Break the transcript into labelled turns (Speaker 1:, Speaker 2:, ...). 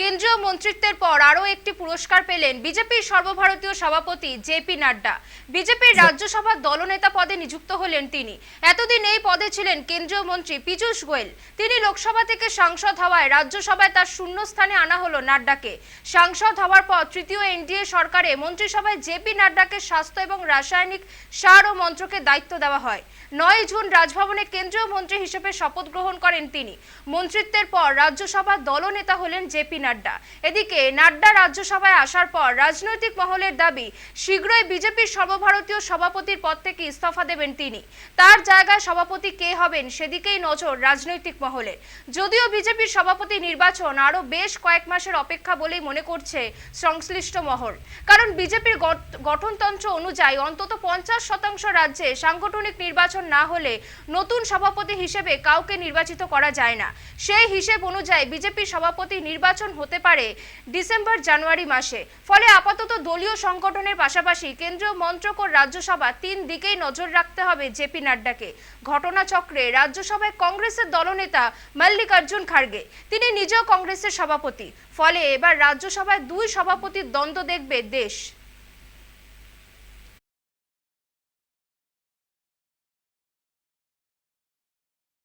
Speaker 1: কেন্দ্রীয় মন্ত্রিত্বের পর আরও একটি পুরস্কার পেলেন বিজেপির সর্বভারতীয় সভাপতি জেপি নাড্ডা। বিজেপির রাজ্যসভার দলনেতা পদে নিযুক্ত হলেন তিনি। এতদিন এই পদে ছিলেন কেন্দ্রীয় মন্ত্রী পীযূষ গোয়েল। তিনি লোকসভা থেকে সাংসদ হওয়ায় রাজ্যসভায় তার শূন্যস্থানে আনা হলো নাড্ডাকে। সাংসদ হওয়ার পর তৃতীয় এনডিএ সরকারে মন্ত্রিসভায় জেপি নাড্ডাকে স্বাস্থ্য এবং রাসায়নিক সার ও মন্ত্রকে দায়িত্ব দেওয়া হয়। নয় জুন রাজভবনে কেন্দ্রীয় মন্ত্রী হিসেবে শপথ গ্রহণ করেন তিনি। মন্ত্রিত্বের পর রাজ্যসভার দলনেতা হলেন জেপি নাড্ডা। এদিকে নাড্ডা রাজ্যসভায় আসার পর রাজনৈতিক মহলের দাবি, শীঘ্রই বিজেপির সর্বভারতীয় সভাপতির পদ থেকে ইস্তফা দেবেন তিনি। তার জায়গায় সভাপতি কে হবেন সেদিকেই নজর রাজনৈতিক মহলে। যদিও বিজেপির সভাপতি নির্বাচন আরও বেশ কয়েক মাসের অপেক্ষা বলেই মনে করছে সংশ্লিষ্ট মহল। কারণ বিজেপির গঠনতন্ত্র অনুযায়ী অন্তত পঞ্চাশ শতাংশ রাজ্যে সাংগঠনিক নির্বাচন না হলে নতুন সভাপতি হিসেবে কাউকে নির্বাচিত করা যায় না। সেই হিসেব অনুযায়ী বিজেপির সভাপতি নির্বাচন হতে পারে ডিসেম্বর, জানুয়ারি মাসে। ফলে আপাতত দলীয় সংগঠনের পাশাপাশি কেন্দ্রীয় মন্ত্রক ও রাজ্যসভা তিন দিকেই নজর রাখতে হবে জেপি নাড্ডাকে। ঘটনাচক্রে রাজ্যসভায় কংগ্রেসের দলনেতা মল্লিকার্জুন খার্গে তিনি নিজেও কংগ্রেসের সভাপতি। ফলে এবার রাজ্যসভায় দুই সভাপতির দ্বন্দ্ব দেখবে দেশ।